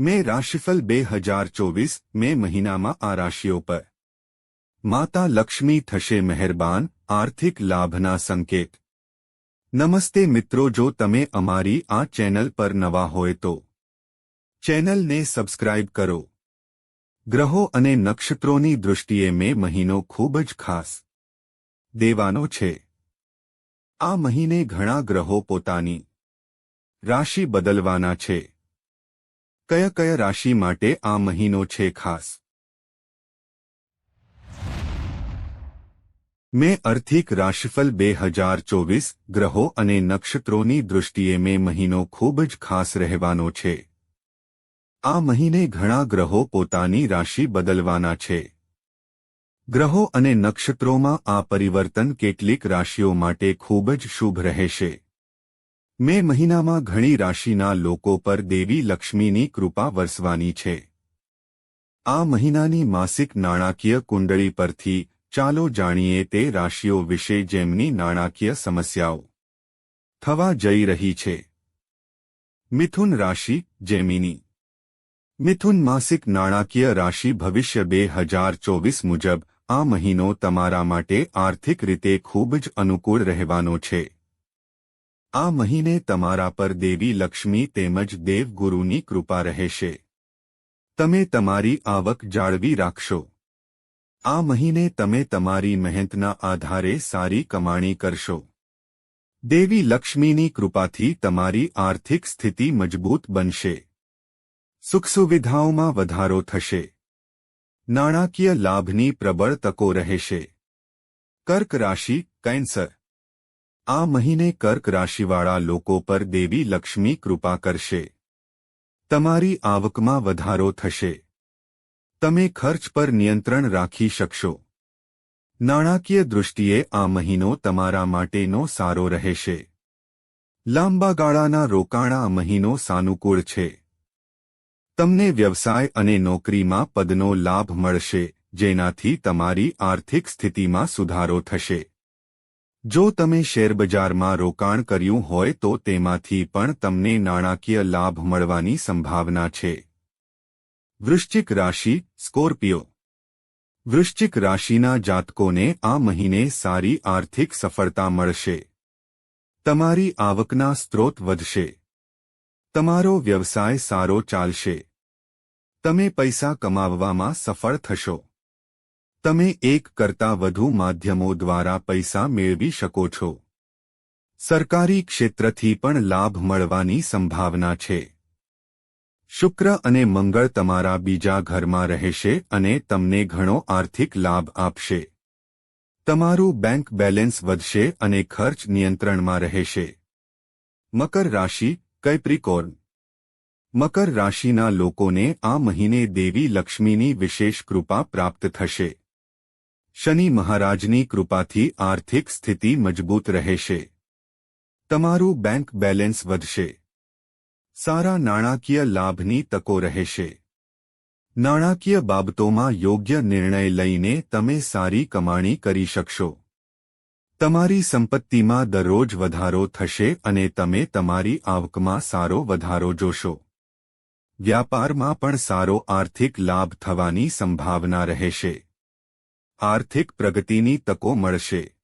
મે રાશિફલ બે હજાર ચોવીસ મે મહિનામાં આ રાશિઓ પર. માતા લક્ષ્મી થશે મહેરબાન, આર્થિક લાભના સંકેત. નમસ્તે મિત્રો, જો તમે અમારી આ ચેનલ પર નવા હોય તો ચેનલને સબસ્ક્રાઇબ કરો. ગ્રહો અને નક્ષત્રોની દૃષ્ટિએ મે મહિનો ખૂબ જ ખાસ દેવાનો છે. આ મહિને ઘણા ગ્રહો પોતાની રાશિ બદલવાના છે. કયા કયા રાશિ માટે આ મહિનો છે ખાસ? મે આર્થિક રાશિફલ બે હજાર ચોવીસ ગ્રહો અને નક્ષત્રોની દૃષ્ટિએ મે મહિનો ખૂબ જ ખાસ રહેવાનો છે. આ મહિને ઘણા ગ્રહો પોતાની રાશિ બદલવાના છે. ગ્રહો અને નક્ષત્રોમાં આ પરિવર્તન કેટલીક રાશિઓ માટે ખૂબ જ શુભ રહેશે. મે મહિનામાં ઘણી રાશિના લોકો પર દેવી લક્ષ્મીની કૃપા વરસવાની છે. આ મહિનાની માસિક નાણાકીય કુંડળી પરથી ચાલો જાણીએ તે રાશિઓ વિશે જેમની નાણાકીય સમસ્યાઓ થવા જઈ રહી છે. મિથુન રાશિ જેમિની. મિથુન માસિક નાણાકીય રાશિ ભવિષ્ય બે હજાર ચોવીસ મુજબ આ મહિનો તમારા માટે આર્થિક રીતે ખૂબ જ અનુકૂળ રહેવાનો છે. આ મહિને તમારા પર દેવી લક્ષ્મી તેમજ દેવગુરુની કૃપા રહેશે. તમે તમારી આવક જાળવી રાખશો. આ મહિને તમે તમારી મહેનતના આધારે સારી કમાણી કરશો. દેવી લક્ષ્મીની કૃપાથી તમારી આર્થિક સ્થિતિ મજબૂત બનશે. સુખ સુવિધાઓમાં વધારો થશે. નાણાકીય લાભની પ્રબળ તકો રહેશે. કર્ક રાશિ, કેન્સર. આ મહિને કર્ક રાશિવાળા લોકો પર દેવી લક્ષ્મી કૃપા કરશે. તમારી આવકમાં વધારો થશે. તમે ખર્ચ પર નિયંત્રણ રાખી શકશો. નાણાકીય દૃષ્ટિએ આ મહિનો તમારા માટેનો સારો રહેશે. લાંબા ગાળાના રોકાણ આ મહિનો સાનુકૂળ છે. તમને વ્યવસાય અને નોકરીમાં પદનો લાભ મળશે, જેનાથી તમારી આર્થિક સ્થિતિમાં સુધારો થશે. જો તમે શેરબજારમાં રોકાણ કર્યું હોય તો તેમાંથી પણ તમને નાણાકીય લાભ મળવાની સંભાવના છે. વૃશ્ચિક રાશિ, સ્કોર્પિયો. વૃશ્ચિક રાશિના જાતકોને આ મહિને સારી આર્થિક સફળતા મળશે. તમારી આવકના સ્ત્રોત વધશે. તમારો વ્યવસાય સારો ચાલશે. તમે પૈસા કમાવવામાં સફળ થશો. તમે એક કરતાં વધુ માધ્યમો દ્વારા પૈસા મેળવી શકો છો. સરકારી ક્ષેત્રથી પણ લાભ મળવાની સંભાવના છે. શુક્ર અને મંગળ તમારા બીજા ઘરમાં રહેશે અને તમને ઘણો આર્થિક લાભ આપશે. તમારું બેંક બેલેન્સ વધશે અને ખર્ચ નિયંત્રણમાં રહેશે. મકર રાશિ, કૈપ્રિકોર્ન. મકર રાશિના લોકોને આ મહિને દેવી લક્ષ્મીની વિશેષ કૃપા પ્રાપ્ત થશે. શનિ મહારાજની કૃપાથી આર્થિક સ્થિતિ મજબૂત રહેશે. તમારું બેંક બેલેન્સ વધશે. સારા નાણાકીય લાભની તકો રહેશે. નાણાકીય બાબતોમાં યોગ્ય નિર્ણય લઈને તમે સારી કમાણી કરી શકશો. તમારી સંપત્તિમાં દરરોજ વધારો થશે અને તમે તમારી આવકમાં સારો વધારો જોશો. વ્યાપારમાં પણ સારો આર્થિક લાભ થવાની સંભાવના રહેશે. આર્થિક પ્રગતિની તકો મળશે.